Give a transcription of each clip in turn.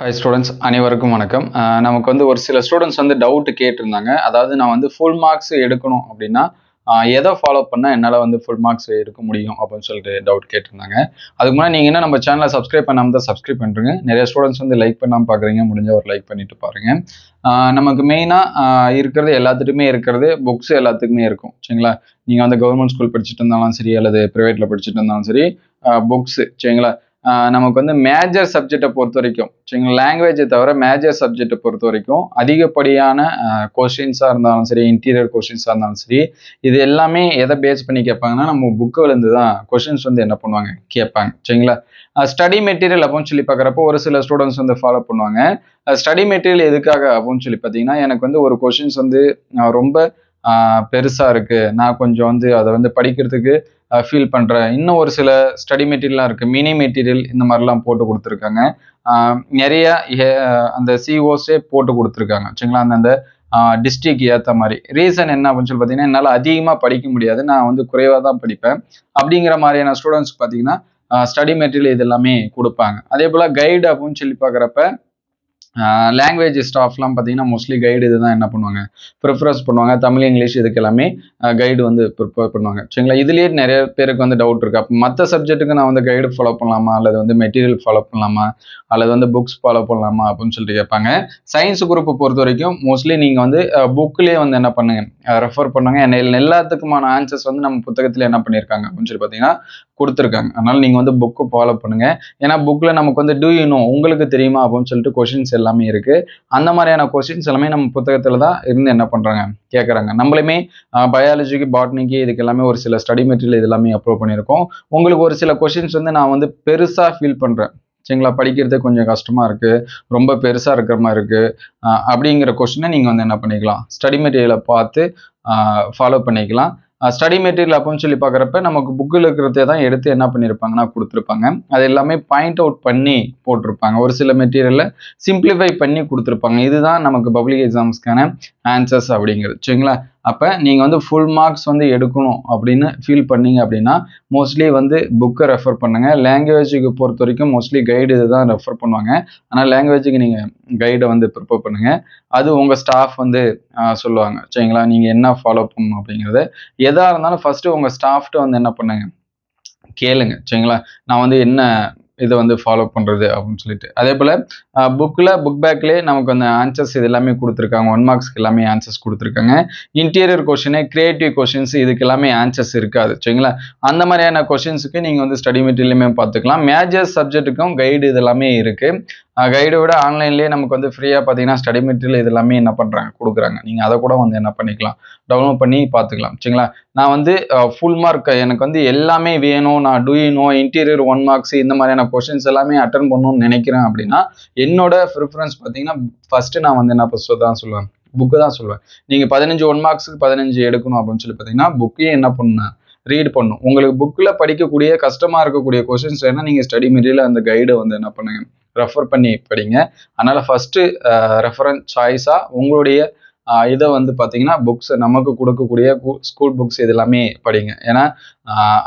Hi students அனைவருக்கும் வணக்கம். நமக்கு வந்து ஒரு சில ஸ்டூடெண்ட்ஸ் வந்து டவுட்டு கேட்டிருந்தாங்க. அதாவது நான் வந்து ஃபுல் மார்க்ஸ் எடுக்கணும் அப்படின்னா எதை ஃபாலோ பண்ணால் என்னால் வந்து ஃபுல் மார்க்ஸ் எடுக்க முடியும் அப்படின்னு சொல்லிட்டு டவுட் கேட்டிருந்தாங்க. அதுக்கு முன்னாடி நீங்கள் என்ன நம்ம சேனலை சப்ஸ்கிரைப் பண்ணாமல் தான் சப்ஸ்கிரைப் பண்ணுறீங்க நிறைய ஸ்டூடெண்ட்ஸ் வந்து லைக் பண்ணாமல் பார்க்குறீங்க முடிஞ்ச ஒரு லைக் பண்ணிட்டு பாருங்கள் நமக்கு மெயினாக இருக்கிறது எல்லாத்துட்டுமே இருக்கிறது புக்ஸ் எல்லாத்துக்குமே இருக்கும். சரிங்களா? நீங்கள் வந்து கவர்மெண்ட் ஸ்கூல் படிச்சுட்டு இருந்தாலும் சரி அல்லது ப்ரைவேட்டில் படிச்சுட்டு இருந்தாலும் சரி புக்ஸு சரிங்களா? நமக்கு வந்து மேஜர் சப்ஜெக்டை பொறுத்த வரைக்கும் சரிங்களா? லாங்குவேஜை தவிர மேஜர் சப்ஜெக்டை பொறுத்த வரைக்கும் அதிகப்படியான கொஷின்ஸாக இருந்தாலும் சரி இன்டீரியர் கொஷின்ஸாக இருந்தாலும் சரி இது எல்லாமே எதை பேஸ் பண்ணி கேட்பாங்கன்னா நம்ம புக்கிலேருந்து தான் கொஷின்ஸ் வந்து என்ன பண்ணுவாங்க கேட்பாங்க சரிங்களா? ஸ்டடி மெட்டீரியல் அப்படின்னு சொல்லி பார்க்குறப்போ ஒரு சில ஸ்டூடெண்ட்ஸ் வந்து ஃபாலோ பண்ணுவாங்க. ஸ்டடி மெட்டீரியல் எதுக்காக அப்படின்னு சொல்லி பார்த்தீங்கன்னா எனக்கு வந்து ஒரு கொஷின்ஸ் வந்து ரொம்ப பெருசாக இருக்குது நான் கொஞ்சம் வந்து அதை வந்து படிக்கிறதுக்கு ஃபீல் பண்ணுறேன் இன்னும் ஒரு சில ஸ்டடி மெட்டீரியல்லாம் இருக்குது மினி மெட்டீரியல் இந்த மாதிரிலாம் போட்டு கொடுத்துருக்காங்க. நிறைய ஏ- அந்த சிஓஸே போட்டு கொடுத்துருக்காங்க. சரிங்களா? அந்தந்த டிஸ்ட்ரிக் ஏற்ற மாதிரி. ரீசன் என்ன அப்படின்னு சொல்லி பார்த்தீங்கன்னா என்னால் அதிகமாக படிக்க முடியாது. நான் வந்து குறைவாக தான் படிப்பேன். அப்படிங்கிற மாதிரியான ஸ்டூடெண்ட்ஸ்க்கு பார்த்தீங்கன்னா ஸ்டடி மெட்டீரியல் இது எல்லாமே கொடுப்பாங்க. அதே போல் கைடு அப்படின்னு சொல்லி பார்க்குறப்ப லாங்குவேஜ் ஸ்டாஃப்லாம் பார்த்தீங்கன்னா மோஸ்ட்லி கைடு இதுதான் என்ன பண்ணுவாங்க? ப்ரிஃபரன்ஸ் பண்ணுவாங்க. தமிழ் இங்கிலீஷ் இதுக்கு எல்லாமே கைடு வந்து ப்ரிப்பேர் பண்ணுவாங்க. சரிங்களா? இதுலேயே நிறைய பேருக்கு வந்து டவுட் இருக்குது அப்போ மற்ற சப்ஜெக்ட்டுக்கு நான் வந்து கைடு ஃபாலோ பண்ணலாமா? அல்லது வந்து மெட்டீரியல் ஃபாலோ பண்ணலாமா? அல்லது வந்து புக்ஸ் ஃபாலோ பண்ணலாமா? அப்படின்னு சொல்லிட்டு கேட்பாங்க. சயின்ஸ் குரூப்பை பொறுத்த வரைக்கும் மோஸ்ட்லி நீங்கள் வந்து புக்லேயே வந்து என்ன பண்ணுங்க? ரெஃபர் பண்ணுங்க. என்ன- எல்லாத்துக்குமான ஆன்சர்ஸ் வந்து நம்ம புத்தகத்தில் என்ன பண்ணியிருக்காங்க அப்படின்னு சொல்லி பார்த்தீங்கன்னா கொடுத்துருக்காங்க. அதனால் நீங்கள் வந்து புக்கு ஃபாலோ பண்ணுங்கள் ஏன்னா புக்கில் நமக்கு வந்து டூ யூ நோ உங்களுக்கு தெரியுமா? அப்படின்னு சொல்லிட்டு கொஷின்ஸ் எல்லாமே இருக்கு. அந்த மாதிரியான கொஷின்ஸ் எல்லாமே நம்ம புத்தகத்தில் தான் இருந்து என்ன பண்ணுறாங்க கேட்குறாங்க நம்மளுமே பயாலஜிக்கு பாட்னிக்கு இதுக்கு எல்லாமே ஒரு சில ஸ்டடி மெட்டீரியல் இது எல்லாமே அப்லோட் பண்ணியிருக்கோம். உங்களுக்கு ஒரு சில கொஷின்ஸ் வந்து நான் வந்து பெருசாக ஃபீல் பண்ணுறேன் சரிங்களா? படிக்கிறது கொஞ்சம் கஷ்டமாக இருக்குது ரொம்ப பெருசாக இருக்கிற மாதிரி இருக்குது அப்படிங்கிற கொஷினை நீங்கள் வந்து என்ன பண்ணிக்கலாம்? ஸ்டடி மெட்டீரியலை பார்த்து ஃபாலோ பண்ணிக்கலாம். ஸ்டடி மெட்டீரியல் அப்படின்னு சொல்லி பார்க்குறப்ப நமக்கு புக்கில் இருக்கிறதே தான் எடுத்து என்ன பண்ணியிருப்பாங்கன்னா கொடுத்துருப்பாங்க. அது எல்லாமே பாயிண்ட் அவுட் பண்ணி போட்டிருப்பாங்க. ஒரு சில மெட்டீரியலில் சிம்பிளிஃபை பண்ணி கொடுத்துருப்பாங்க. இதுதான் நமக்கு பப்ளிக் எக்ஸாம்ஸ்க்கான ஆன்சர்ஸ் அப்படிங்கிறது. சரிங்களா? அப்போ நீங்கள் வந்து ஃபுல் மார்க்ஸ் வந்து எடுக்கணும் அப்படின்னு ஃபீல் பண்ணீங்க அப்படின்னா மோஸ்ட்லி வந்து புக்கை ரெஃபர் பண்ணுங்கள் லாங்குவேஜுக்கு பொறுத்த வரைக்கும் மோஸ்ட்லி கைடு இதுதான் ரெஃபர் பண்ணுவாங்க. ஆனால் லாங்குவேஜுக்கு நீங்கள் கைடை வந்து ப்ரிப்பேர் பண்ணுங்கள் அது உங்கள் ஸ்டாஃப் வந்து சொல்லுவாங்க. சரிங்களா? நீங்கள் என்ன ஃபாலோ பண்ணணும் அப்படிங்கிறத. எதாக இருந்தாலும் ஃபஸ்ட்டு உங்கள் ஸ்டாஃப்ட்ட வந்து என்ன பண்ணுங்க? கேளுங்க. சரிங்களா? நான் வந்து என்ன இதை வந்து ஃபாலோ பண்ணுறது அப்படின்னு சொல்லிட்டு. அதே போல் புக்கில் புக் பேக்லேயே நமக்கு அந்த ஆன்சர்ஸ் இது எல்லாமே கொடுத்துருக்காங்க. ஒன் மார்க்ஸ்க்கு எல்லாமே ஆன்சர்ஸ் கொடுத்துருக்காங்க. இன்டீரியர் கொஷினு கிரியேட்டிவ் கொஷின்ஸ் இதுக்கு எல்லாமே ஆன்சர்ஸ் இருக்காது. சரிங்களா? அந்த மாதிரியான கொஷின்ஸுக்கு நீங்கள் வந்து ஸ்டடி மெட்டீரியலுமே பார்த்துக்கலாம். மேஜர் சப்ஜெக்ட்டுக்கும் கைடு இது எல்லாமே இருக்குது கைடை விட ஆன்லைன்லேயே நமக்கு வந்து ஃப்ரீயாக பார்த்தீங்கன்னா ஸ்டடி மெட்டீரியல் இது எல்லாமே என்ன பண்ணுறாங்க கொடுக்குறாங்க. நீங்கள் அதை கூட வந்து என்ன பண்ணிக்கலாம். டவுன்லோட் பண்ணி பார்த்துக்கலாம் சரிங்களா? நான் வந்து ஃபுல் மார்க் எனக்கு வந்து எல்லாமே வேணும். நான் டூயினோ இன்டீரியர் ஒன் மார்க்ஸ் இந்த மாதிரியான கொஷின்ஸ் எல்லாமே அட்டன் பண்ணணும்னு நினைக்கிறேன் அப்படின்னா என்னோட ப்ரிஃபரன்ஸ் பார்த்தீங்கன்னா ஃபஸ்ட்டு நான் வந்து என்ன ஃபஸ்ட்டு தான் சொல்லுவேன். புக்கு தான் சொல்லுவேன். நீங்கள் பதினஞ்சு ஒன் மார்க்ஸுக்கு பதினஞ்சு எடுக்கணும் அப்படின்னு சொல்லி பார்த்தீங்கன்னா புக்கையும் என்ன பண்ணேன் ரீட் பண்ணும் உங்களுக்கு புக்கில் படிக்கக்கூடிய கஷ்டமாக இருக்கக்கூடிய கொஷின்ஸ் வேணால் நீங்கள் ஸ்டடி மெட்டீரியல் அந்த கைடை வந்து என்ன பண்ணுங்க. ரெஃபர் பண்ணி படிங்க. அதனால் ஃபஸ்ட்டு ரெஃபரன்ஸ் சாய்ஸாக உங்களுடைய இதை வந்து பார்த்தீங்கன்னா புக்ஸ் நமக்கு கொடுக்கக்கூடிய ஸ்கூல் புக்ஸ் இது எல்லாமே படிங்க. ஏன்னா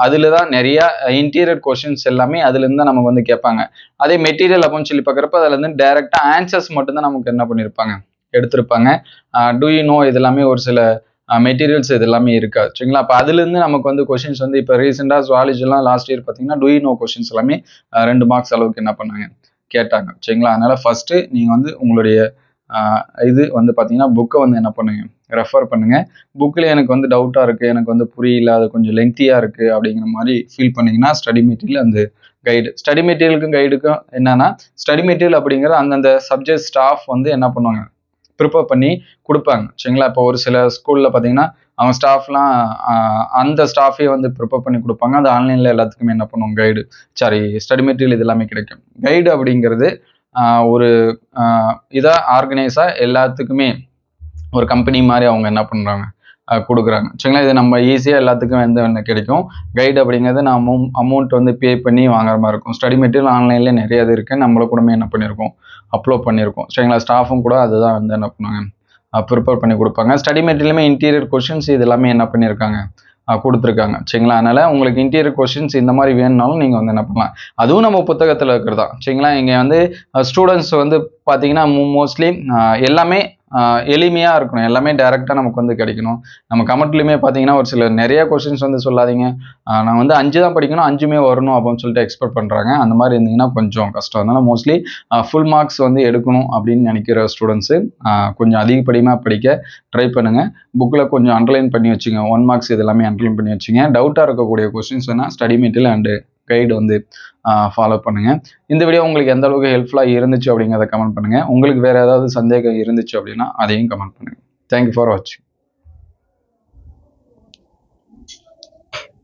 அதில் தான் நிறையா இன்டீரியர் கொஷின்ஸ் எல்லாமே அதுலேருந்து தான் நமக்கு வந்து கேட்பாங்க. அதே மெட்டீரியல் அப்படின்னு சொல்லி பார்க்குறப்ப அதுலேருந்து டைரெக்டாக டேரெக்டாக ஆன்சர்ஸ் மட்டும்தான் நமக்கு என்ன பண்ணியிருப்பாங்க எடுத்திருப்பாங்க. டூ யூ நோ இது எல்லாமே ஒரு சில மெட்டீரியல்ஸ் இது எல்லாமே இருக்காது சரிங்களா? அப்போ அதுலேருந்து நமக்கு வந்து கொஷின்ஸ் வந்து இப்போ ரீசெண்டாக ஜுவாலஜிலாம் லாஸ்ட் இயர் பார்த்தீங்கன்னா டூ யூ நோ கொஷின்ஸ் எல்லாமே ரெண்டு மார்க்ஸ் அளவுக்கு என்ன பண்ணாங்க? கேட்டாங்க. சரிங்களா? அதனால ஃபஸ்ட்டு நீங்கள் வந்து உங்களுடைய இது வந்து பார்த்தீங்கன்னா புக்கை வந்து என்ன பண்ணுங்க? ரெஃபர் பண்ணுங்க. புக்கில் எனக்கு வந்து டவுட்டாக இருக்குது எனக்கு வந்து புரியல. அது கொஞ்சம் லெங்க்த்தியாக இருக்குது அப்படிங்கிற மாதிரி ஃபீல் பண்ணிங்கன்னா ஸ்டடி மெட்டீரியல் அந்த கைடு ஸ்டடி மெட்டீரியலுக்கும் கைடுக்கும் என்னன்னா ஸ்டடி மெட்டீரியல் அப்படிங்கிற அந்தந்த சப்ஜெக்ட் ஸ்டாஃப் வந்து என்ன பண்ணுவாங்க? ப்ரிப்பேர் பண்ணி கொடுப்பாங்க. சரிங்களா? இப்போ ஒரு சில ஸ்கூலில் பார்த்தீங்கன்னா அவங்க ஸ்டாஃப்லாம் அந்த ஸ்டாஃபே வந்து ப்ரிப்பேர் பண்ணி கொடுப்பாங்க. அது ஆன்லைனில் எல்லாத்துக்குமே என்ன பண்ணுவோம் கைடு சாரி ஸ்டடி மெட்டீரியல் இது எல்லாமே கிடைக்கும். கைடு அப்படிங்கிறது ஒரு இதாக ஆர்கனைஸாக எல்லாத்துக்குமே ஒரு கம்பெனி மாதிரி அவங்க என்ன பண்ணுறாங்க கொடுக்குறாங்க. சரிங்களா? இது நம்ம ஈஸியாக எல்லாத்துக்கும் வந்து என்ன கிடைக்கும்? கைடு அப்படிங்கிறது நான் அமௌண்ட் வந்து பே பண்ணி வாங்குற மாதிரி இருக்கும். ஸ்டடி மெட்டீரியல் ஆன்லைன்லேயே நிறைய இது இருக்குது நம்மளை கூடமே என்ன பண்ணியிருக்கோம் அப்லோட் பண்ணியிருக்கோம். சரிங்களா? ஸ்டாஃபும் கூட அதுதான் வந்து என்ன பண்ணுவாங்க ப்ரிப்பேர் பண்ணி கொடுப்பாங்க. ஸ்டடி மெட்டீரியலுமே இன்டீரியர் கொஷின்ஸ் இது எல்லாமே என்ன பண்ணியிருக்காங்க கொடுத்துருக்காங்க. சரிங்களா? அதனால் உங்களுக்கு இன்டீரியர் கொஷின்ஸ் இந்த மாதிரி வேணும்னாலும் நீங்கள் வந்து என்ன பண்ணலாம். அதுவும் நம்ம புத்தகத்தில் இருக்கிறது தான். சரிங்களா? இங்கே வந்து ஸ்டூடெண்ட்ஸ் வந்து பார்த்தீங்கன்னா மோஸ்ட்லி எல்லாமே எளிமையாக இருக்கணும். எல்லாமே டேரெக்டாக நமக்கு வந்து கிடைக்கணும். நம்ம கமெண்ட்லையுமே பார்த்தீங்கன்னா ஒரு சில நிறைய கொஷின்ஸ் வந்து சொல்லாதீங்க. நான் வந்து அஞ்சு தான் படிக்கணும் அஞ்சுமே வரணும் அப்படின்னு சொல்லிட்டு எக்ஸ்பெக்ட் பண்ணுறாங்க அந்த மாதிரி இருந்தீங்கன்னா கொஞ்சம் கஷ்டம். அதனால் மோஸ்ட்லி ஃபுல் மார்க்ஸ் வந்து எடுக்கணும் அப்படின்னு நினைக்கிற ஸ்டூடெண்ட்ஸு கொஞ்சம் அதிகப்படியாக படிக்க ட்ரை பண்ணுங்கள் புக்கில் கொஞ்சம் அண்டர்லைன் பண்ணி வச்சுங்க. ஒன் மார்க்ஸ் இது எல்லாமே அண்டர்லைன் பண்ணி வச்சுங்க. டவுட்டாக இருக்கக்கூடிய கொஸ்டின்ஸ் வேணால் ஸ்டடி மெட்டீரியல் அண்டு கைடு வந்து ஃபாலோ பண்ணுங்கள் இந்த வீடியோ உங்களுக்கு எந்த அளவுக்கு ஹெல்ப்ஃபுல்லாக இருந்துச்சு அப்படிங்கிறத கமெண்ட் பண்ணுங்கள் உங்களுக்கு வேறு ஏதாவது சந்தேகம் இருந்துச்சு அப்படின்னா அதையும் கமெண்ட் பண்ணுங்கள் தேங்க்யூ ஃபார் வாட்சிங்